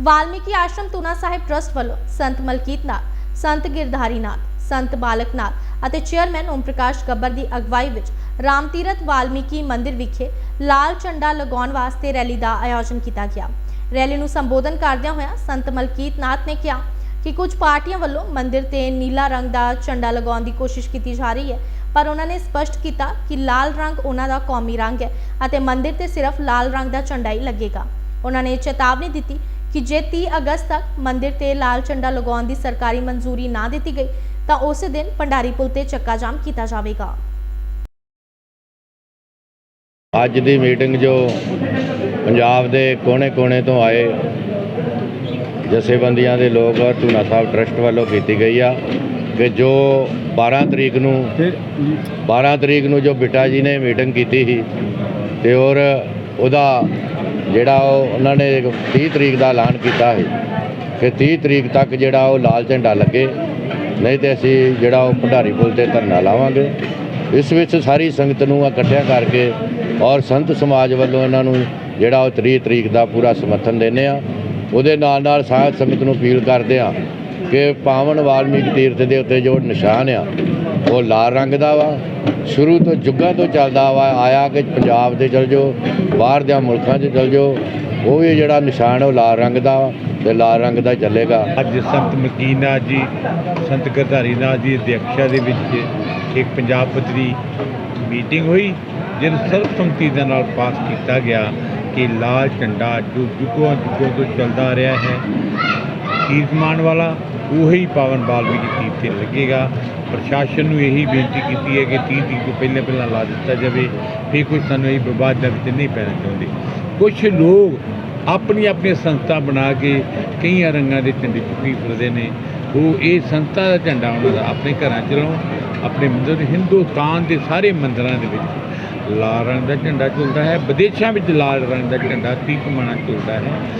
ਵਾਲਮੀਕੀ ਆਸ਼ਰਮ ਤੁਨਾ ਸਾਹਿਬ trust ਵੱਲੋਂ ਸੰਤ ਮਲਕੀਤ ਨਾਥ ਸੰਤ ਗਿਰਧਾਰੀ ਨਾਥ ਸੰਤ ਬਾਲਕ ਨਾਥ ਅਤੇ chairman Om Prakash ਗੱਬਰ ਦੀ ਅਗਵਾਈ ਵਿੱਚ ਰਾਮ ਤੀਰਥ ਵਾਲਮੀਕੀ ਮੰਦਿਰ ਵਿਖੇ ਲਾਲ ਝੰਡਾ ਲਗਾਉਣ ਵਾਸਤੇ ਰੈਲੀ ਦਾ ਆਯੋਜਨ ਕੀਤਾ ਗਿਆ। ਰੈਲੀ ਨੂੰ ਸੰਬੋਧਨ ਕਰਦਿਆਂ ਹੋਇਆਂ ਸੰਤ ਮਲਕੀਤ ਨਾਥ ਨੇ ਕਿਹਾ ਕਿ ਕੁਝ ਪਾਰਟੀਆਂ ਵੱਲੋਂ ਮੰਦਿਰ ਤੇ ਨੀਲਾ ਰੰਗ ਦਾ ਝੰਡਾ ਲਗਾਉਣ ਦੀ ਕੋਸ਼ਿਸ਼ ਕੀਤੀ ਜਾ ਰਹੀ ਹੈ, ਪਰ ਉਹਨਾਂ ਨੇ ਸਪਸ਼ਟ ਕੀਤਾ ਕਿ ਲਾਲ ਰੰਗ ਉਹਨਾਂ ਦਾ ਕੌਮੀ ਰੰਗ ਹੈ ਅਤੇ ਮੰਦਿਰ ਤੇ ਸਿਰਫ ਲਾਲ ਰੰਗ ਦਾ ਝੰਡਾ ਹੀ ਲੱਗੇਗਾ। ਉਹਨਾਂ ਨੇ ਚੇਤਾਵਨੀ ਦਿੱਤੀ ਕਿ ਜੇ 30 ਅਗਸਤ ਤੱਕ ਮੰਦਿਰ ਤੇ ਲਾਲ ਝੰਡਾ ਲਗਾਉਣ ਦੀ ਸਰਕਾਰੀ ਮਨਜ਼ੂਰੀ ਨਾ ਦਿੱਤੀ ਗਈ, ਤਾਂ ਉਸੇ ਦਿਨ ਭੰਡਾਰੀ ਪੁਲ ਤੇ ਚੱਕਾ ਜਾਮ ਕੀਤਾ ਜਾਵੇਗਾ। ਅੱਜ ਦੀ ਮੀਟਿੰਗ ਜੋ ਪੰਜਾਬ ਦੇ ਕੋਨੇ-ਕੋਨੇ ਤੋਂ ਆਏ ਜਥੇਬੰਦੀਆਂ ਦੇ ਲੋਕ ਧੂਨਾ ਸਾਹਿਬ ਟਰਸਟ ਵੱਲੋਂ ਕੀਤੀ ਗਈ ਆ ਕਿ ਜੋ 12 ਤਰੀਕ ਨੂੰ 12 ਤਰੀਕ ਨੂੰ ਜੋ ਬਿੱਟਾ ਜੀ ਨੇ ਮੀਟਿੰਗ ਕੀਤੀ ਸੀ ਤੇ ਔਰ ਉਹਦਾ ਜਿਹੜਾ ਉਹ ਉਹਨਾਂ ਨੇ 30 ਤਰੀਕ ਦਾ ਐਲਾਨ ਕੀਤਾ ਹੈ ਕਿ 30 ਤਰੀਕ ਤੱਕ ਜਿਹੜਾ ਉਹ ਲਾਲ ਝੰਡਾ ਲੱਗੇ। ਨਹੀਂ ਤੇ ਅਸੀਂ ਜਿਹੜਾ ਉਹ ਭੰਡਾਰੀ ਪੁਲ ਤੇ ਧਰਨਾ ਲਾਵਾਂਗੇ। ਇਸ ਵਿੱਚ ਸਾਰੀ ਸੰਗਤ ਨੂੰ ਇਕੱਠਿਆਂ ਕਰਕੇ ਔਰ ਸੰਤ ਸਮਾਜ ਵੱਲੋਂ ਇਹਨਾਂ ਨੂੰ ਜਿਹੜਾ ਉਹ 30 ਤਰੀਕ ਦਾ ਪੂਰਾ ਸਮਰਥਨ ਦਿੰਦੇ ਆ ਉਹਦੇ ਨਾਲ ਨਾਲ ਸਾਧ ਸੰਗਤ ਨੂੰ ਅਪੀਲ ਕਰਦੇ ਆ ਕਿ ਪਾਵਨ ਵਾਲਮੀਕ ਤੀਰਥ ਦੇ ਉੱਤੇ ਜੋ ਨਿਸ਼ਾਨ ਆ, ਉਹ ਲਾਲ ਰੰਗ ਦਾ ਵਾ। ਸ਼ੁਰੂ ਤੋਂ ਜੁੱਗਾਂ ਤੋਂ ਚੱਲਦਾ ਵਾ, ਆਇਆ ਕਿ ਪੰਜਾਬ ਦੇ ਚਲ ਜਾਓ, ਬਾਹਰ ਦੇ ਮੁਲਕਾਂ 'ਚ ਚਲ ਜਾਓ, ਉਹ ਵੀ ਜਿਹੜਾ ਨਿਸ਼ਾਨ ਉਹ ਲਾਲ ਰੰਗ ਦਾ ਵਾ ਤੇ ਲਾਲ ਰੰਗ ਦਾ ਚੱਲੇਗਾ। ਅੱਜ ਸੰਤ ਮਕੀਨਾ ਜੀ, ਸੰਤ ਗਰਧਾਰੀ ਨਾਥ ਜੀ ਦੀ ਅਧਿਕਸ਼ਤਾ ਦੇ ਵਿੱਚ ਇੱਕ ਪੰਜਾਬ ਪੱਧਰੀ ਮੀਟਿੰਗ ਹੋਈ ਜਿਸ ਸਰਬਸੰਮਤੀ ਦੇ ਨਾਲ ਪਾਸ ਕੀਤਾ ਗਿਆ ਕਿ ਲਾਲ ਝੰਡਾ ਜੋ ਜੁਗੋਂ ਜੁਗੋਂ ਤੋਂ ਚੱਲਦਾ ਰਿਹਾ ਹੈ। ਕੀਰਤਮਾਨ ਵਾਲਾ ਉਹੀ ਪਾਵਨ ਬਾਲਮੀਕੀ ਤੀਰਥ ਤੇ ਲੱਗੇਗਾ। ਪ੍ਰਸ਼ਾਸਨ ਨੂੰ ਇਹੀ ਬੇਨਤੀ ਕੀਤੀ ਹੈ ਕਿ 30 ਤਰੀਕ ਤੋਂ ਪਹਿਲਾਂ ਪਹਿਲਾਂ ਲਾ ਦਿੱਤਾ ਜਾਵੇ। ਫਿਰ ਕੋਈ ਸਾਨੂੰ ਇਹ ਵਿਵਾਦ ਦੇ ਵਿੱਚ ਨਹੀਂ ਪੈਣਾ ਚਾਹੁੰਦੇ। ਕੁਝ ਲੋਕ ਆਪਣੀ ਆਪਣੀ ਸੰਸਥਾ ਬਣਾ ਕੇ ਕਈਆਂ ਰੰਗਾਂ ਦੇ ਝੰਡੇ ਚੁੱਕੀ ਫਿਰਦੇ ਨੇ। ਉਹ ਇਹ ਸੰਸਥਾ ਦਾ ਝੰਡਾ ਉਹਨਾਂ ਦਾ ਆਪਣੇ ਘਰਾਂ 'ਚ ਲਾਉਣ, ਆਪਣੇ ਮੰਦਰ ਹਿੰਦੁਸਤਾਨ ਦੇ ਸਾਰੇ ਮੰਦਰਾਂ ਦੇ ਵਿੱਚ ਲਾਲ ਰੰਗ ਦਾ ਝੰਡਾ ਝੁਲਦਾ ਹੈ। ਵਿਦੇਸ਼ਾਂ ਵਿੱਚ ਲਾਲ ਰੰਗ ਦਾ ਝੰਡਾ ਤੀਕ ਮਾਣਾ ਝੁਲਦਾ ਹੈ।